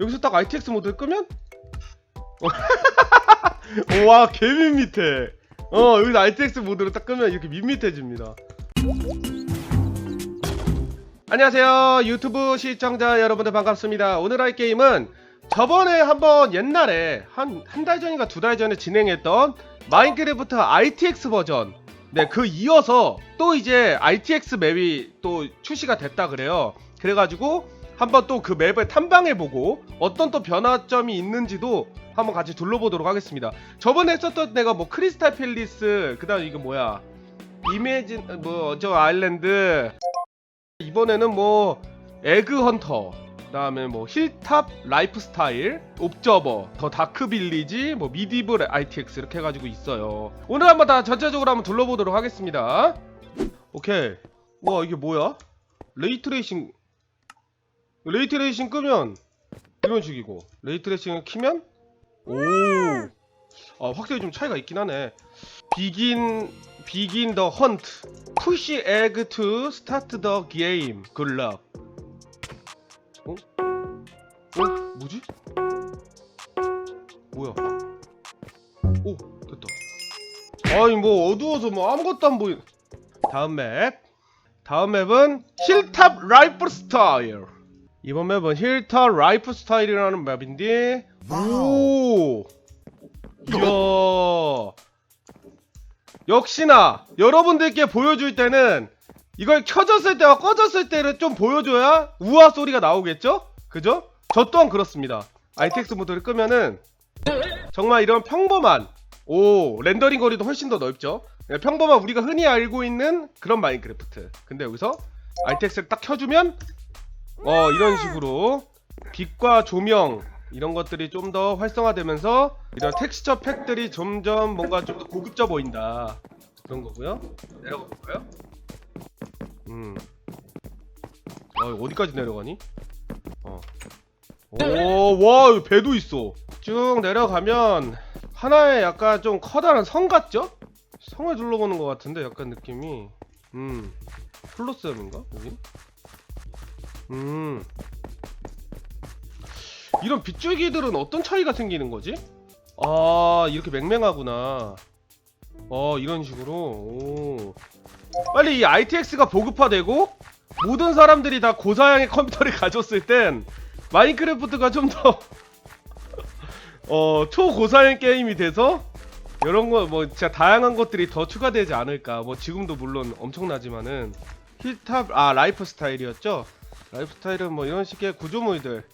여기서 딱 ITX 모드를 끄면? 와 개밋밋해. 어 여기서 ITX 모드를 딱 끄면 이렇게 밋밋해집니다. 안녕하세요 유튜브 시청자 여러분들 반갑습니다. 오늘 할 게임은 저번에 한번 옛날에 한 한 달 전인가 두 달 전에 진행했던 마인크래프트 ITX 버전. 네 그 이어서 또 이제 ITX 맵이 또 출시가 됐다 그래요. 그래가지고 한번 또 그 맵을 탐방해보고 어떤 또 변화점이 있는지도 한번 같이 둘러보도록 하겠습니다. 저번에 했었던 내가 뭐 크리스탈 팰리스 그 다음 이거 뭐야? 이메진 뭐 저 아일랜드. 이번에는 뭐 에그 헌터. 그다음에 뭐 힐탑 라이프 스타일 옵저버 더 다크 빌리지 뭐 미디블 ITX 이렇게 해가지고 있어요. 오늘 한번 다 전체적으로 한번 둘러보도록 하겠습니다. 오케이. 와 이게 뭐야? 레이트레이싱 레이트레이싱 끄면 이런 식이고 레이트레이싱을 키면? 오. 아, 확실히 좀 차이가 있긴 하네. 비긴 비긴 더 헌트 푸시 에그 투 스타트 더 게임 굿럭 어? 어? 뭐지? 뭐야? 오 됐다. 아니 뭐 어두워서 뭐 아무것도 안 보이 다음 맵. 다음 맵은 힐탑 라이프 스타일 이번 맵은 힐탑 라이프 스타일이라는 맵인데 오 이야 역시나 여러분들께 보여줄 때는 이걸 켜졌을 때와 꺼졌을 때를 좀 보여줘야 우아 소리가 나오겠죠? 그죠? 저 또한 그렇습니다. ITX 모드를 끄면은 정말 이런 평범한 오 렌더링 거리도 훨씬 더 넓죠? 네, 평범한 우리가 흔히 알고 있는 그런 마인크래프트. 근데 여기서 ITX를 딱 켜주면 어 이런 식으로 빛과 조명 이런 것들이 좀 더 활성화되면서 이런 텍스처 팩들이 점점 뭔가 좀 더 고급져 보인다 그런 거고요 내려가 볼까요? 음 아, 어디까지 내려가니? 어. 오와 배도 있어 쭉 내려가면 하나의 약간 좀 커다란 성 같죠? 성을 둘러보는 것 같은데 약간 느낌이 음 플로스염인가 여기? 음. 이런 빗줄기들은 어떤 차이가 생기는 거지? 아 이렇게 맹맹하구나. 어 이런 식으로. 오. 빨리 이 ITX가 보급화되고 모든 사람들이 다 고사양의 컴퓨터를 가졌을 땐 마인크래프트가 좀 더 어, 초고사양 게임이 돼서 이런 거 뭐 진짜 다양한 것들이 더 추가되지 않을까. 뭐 지금도 물론 엄청나지만은 힐탑 아 라이프 스타일이었죠 라이프 스타일은 뭐 이런 식의 구조물들.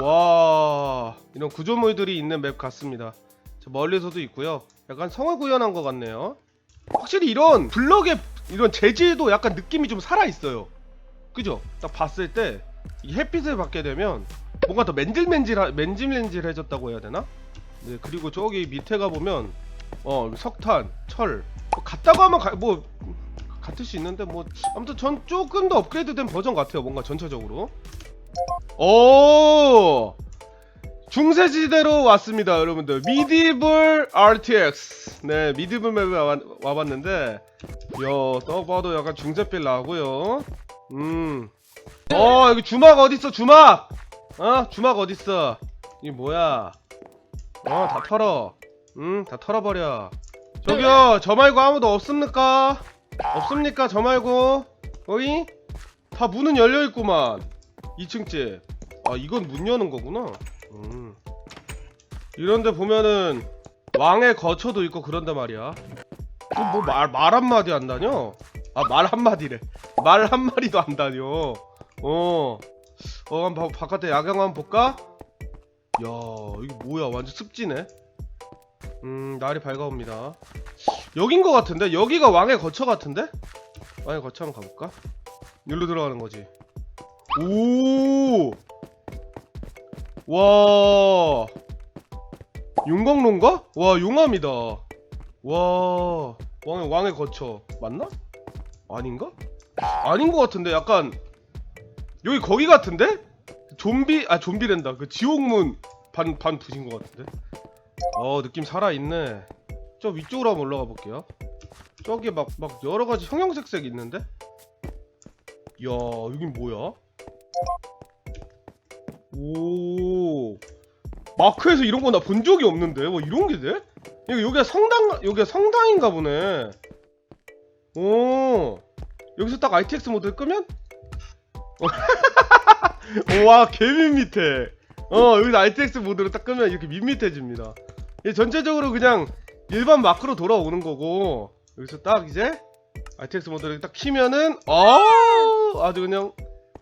와 이런 구조물들이 있는 맵 같습니다. 저 멀리서도 있고요. 약간 성을 구현한 것 같네요. 확실히 이런 블럭의 이런 재질도 약간 느낌이 좀 살아있어요. 그죠? 딱 봤을 때이 햇빛을 받게 되면 뭔가 더 맨질맨질 맨질맨질해졌다고 해야 되나? 네 그리고 저기 밑에 가보면 어 석탄, 철. 뭐 같다고 하면 가, 뭐 같을 수 있는데 뭐 아무튼 전 조금 더 업그레이드된 버전 같아요 뭔가 전체적으로. 오! 중세시대로 왔습니다 여러분들. 미디블 RTX 네 미디블 맵에 와, 와봤는데 야 써봐도 약간 중세빌 나고요. 음어 여기 주막 어딨어 주막? 어? 주막 어딨어? 이 뭐야? 어 다 털어. 음다 털어버려. 저기요 저 말고 아무도 없습니까 없습니까 저 말고 어이 다 문은 열려있구만 2층 집. 아 이건 문 여는 거구나. 음. 이런데 보면은 왕의 거처도 있고 그런데 말이야. 뭐말 말 한마디 안 다녀? 아 말 한마디래. 말 한마디도 안 다녀. 어. 어 한번 바, 바깥에 야경 한번 볼까? 야 이게 뭐야 완전 습지네. 음 날이 밝아옵니다. 여긴 거 같은데? 여기가 왕의 거처 같은데? 왕의 거처 한번 가볼까? 여기로 들어가는 거지. 오! 와! 용광로인가? 와, 용암이다. 와, 왕의, 왕의 거처. 맞나? 아닌가? 아닌 것 같은데, 약간, 여기 거기 같은데? 좀비, 아, 좀비랜다. 그 지옥문 반, 반 부신 것 같은데? 어, 느낌 살아있네. 저 위쪽으로 한번 올라가 볼게요. 저기 막, 막 여러 가지 형형색색 있는데? 이야, 여긴 뭐야? 오 마크에서 이런 거 나 본 적이 없는데 뭐 이런 게 돼? 여기 여기가 성당 여기가 성당인가 보네. 오 여기서 딱 ITX 모드를 끄면 와 개밋밋해. 어 여기서 ITX 모드를 딱 끄면 이렇게 밋밋해집니다. 이게 전체적으로 그냥 일반 마크로 돌아오는 거고 여기서 딱 이제 ITX 모드를 딱 키면은 어 아주 그냥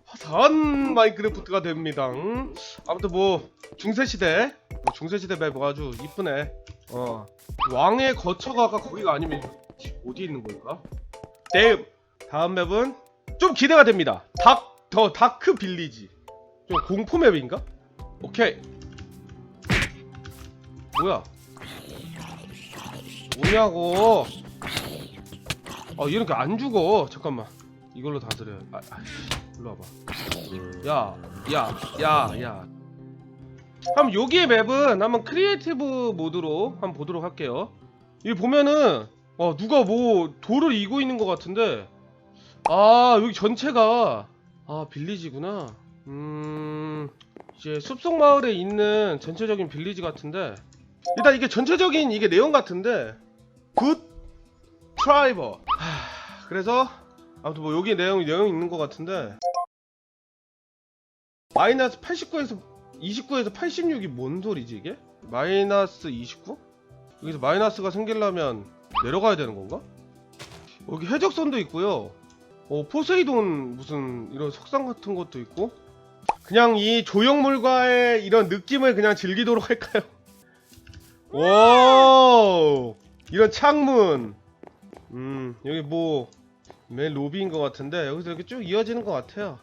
화사한 마인크래프트가 됩니다. 음? 아무튼 뭐 중세 시대 뭐 중세 시대 맵 아주 이쁘네. 어 왕의 거처가 아까 거기가 아니면 어디 있는 걸까? 네 다음 맵은 좀 기대가 됩니다. 닥 더 다크 빌리지 좀 공포 맵인가? 오케이 뭐야? 뭐냐고? 아 이렇게 안 죽어. 잠깐만. 이걸로 다스려. 아, 아 일로 와봐. 야, 야, 야, 야. 한번 여기의 맵은 한번 크리에이티브 모드로 한번 보도록 할게요. 여기 보면은 어 누가 뭐 돌을 이고 있는 것 같은데 아 여기 전체가 아 빌리지구나. 음 이제 숲속 마을에 있는 전체적인 빌리지 같은데 일단 이게 전체적인 이게 내용 같은데 굿 트라이버 하, 그래서 아무튼 뭐 여기 내용 내용 있는 것 같은데 마이너스 89에서 29에서 86이 뭔 소리지 이게? 마이너스 29 여기서 마이너스가 생기려면 내려가야 되는 건가? 여기 해적선도 있고요. 어 포세이돈 무슨 이런 석상 같은 것도 있고 그냥 이 조형물과의 이런 느낌을 그냥 즐기도록 할까요? 오! 이런 창문. 음 여기 뭐 맨 로비인 것 같은데 여기서 이렇게 쭉 이어지는 것 같아요.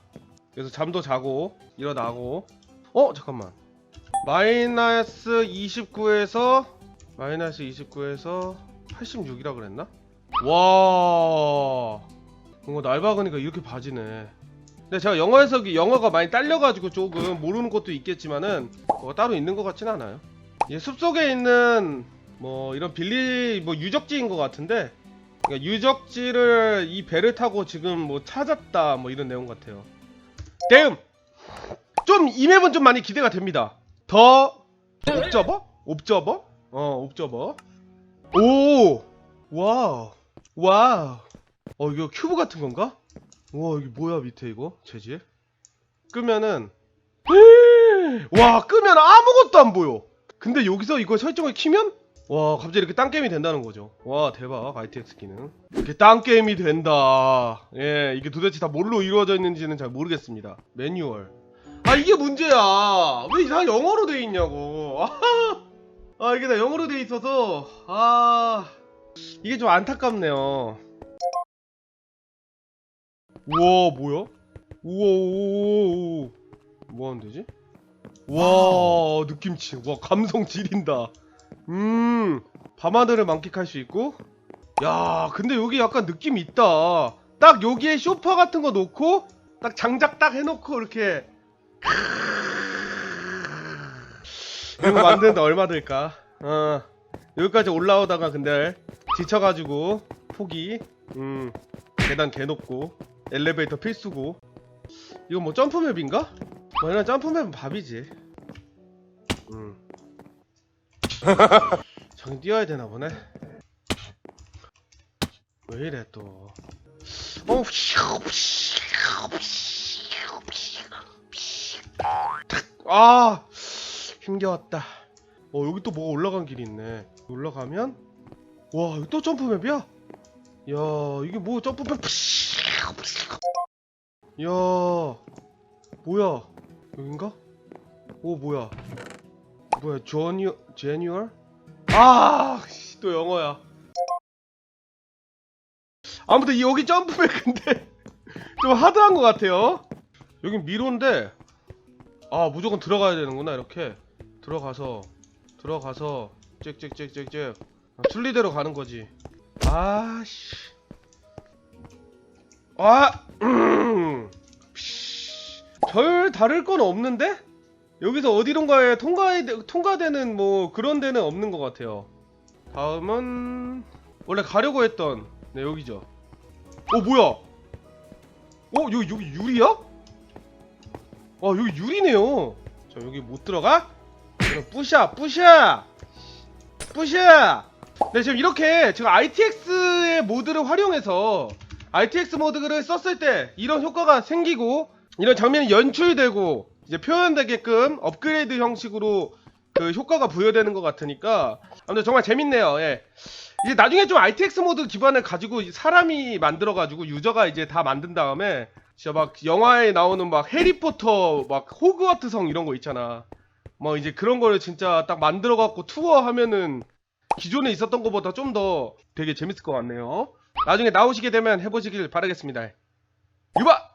그래서 잠도 자고 일어나고. 어 잠깐만. 마이너스 29에서 마이너스 29에서 86이라 그랬나? 와! 뭔가 날 박으니까 이렇게 봐지네. 근데 제가 영어 해석이 영어가 많이 딸려가지고 조금 모르는 것도 있겠지만은 뭐가 따로 있는 것 같진 않아요 이 숲속에 있는 뭐 이런 빌리 뭐 유적지인 것 같은데 그러니까 유적지를 이 배를 타고 지금 뭐 찾았다 뭐 이런 내용 같아요. 다음 좀 이 맵은 좀 많이 기대가 됩니다. 더 옵저버? 옵저버? 어 옵저버. 오 와우 와우 어 이거 큐브 같은 건가? 와 이게 뭐야 밑에 이거 재질? 끄면은 와 끄면 아무것도 안 보여. 근데 여기서 이거 설정을 키면 와 갑자기 이렇게 딴 게임이 된다는 거죠. 와 대박 ITX 기능. 이렇게 딴 게임이 된다. 예 이게 도대체 다 뭘로 이루어져 있는지는 잘 모르겠습니다. 매뉴얼. 아 이게 문제야. 왜다 영어로 돼 있냐고. 아 이게 다 영어로 돼 있어서 아 이게 좀 안타깝네요. 우와 뭐야? 우와 우와 뭐 하면 되지? 와 느낌치. 와 감성 지린다. 음 밤하늘을 만끽할 수 있고. 야 근데 여기 약간 느낌 있다. 딱 여기에 쇼파 같은 거 놓고 딱 장작 딱 해놓고 이렇게. 이거 만드는데 얼마 들까? 어 여기까지 올라오다가 근데 지쳐가지고 포기. 음 계단 개 높고 엘리베이터 필수고. 이거 뭐 점프맵인가? 뭐 이런 점프맵은 밥이지. 저기 뛰어야 되나 보네. 왜 이래 또? 어, 아, 힘겨웠다. 어, 여기 또 뭐가 올라간 길이 있네. 올라가면, 와, 여기 또 점프맵이야? 야, 이게 뭐 점프맵? 야, 뭐야? 여긴가? 오 뭐야? 뭐야? 조니 제뉴얼? 아, 씨, 또 영어야. 아무튼 여기 점프백 근데 좀 하드한 것 같아요. 여긴 미로인데 아 무조건 들어가야 되는구나 이렇게 들어가서 들어가서 짹짹짹짹짹 아, 순리대로 가는 거지. 아씨. 아. 음. 별 다를 건 없는데? 여기서 어디론가에 통과해, 통과되는 뭐 그런 데는 없는 것 같아요. 다음은 원래 가려고 했던 네 여기죠. 어 뭐야? 어 여기 여기 유리야? 아 여기 유리네요. 저 여기 못 들어가? 뿌샤 뿌샤 뿌샤 네 지금 이렇게 지금 ITX의 모드를 활용해서 ITX 모드를 썼을 때 이런 효과가 생기고 이런 장면이 연출되고 이제 표현되게끔 업그레이드 형식으로 그 효과가 부여되는 것 같으니까 아무튼 정말 재밌네요. 예. 이제 나중에 좀 RTX 모드 기반을 가지고 사람이 만들어가지고 유저가 이제 다 만든 다음에 진짜 막 영화에 나오는 막 해리포터 막 호그와트 성 이런 거 있잖아. 뭐 이제 그런 거를 진짜 딱 만들어갖고 투어하면은 기존에 있었던 것보다 좀 더 되게 재밌을 것 같네요. 나중에 나오시게 되면 해보시길 바라겠습니다. 유바!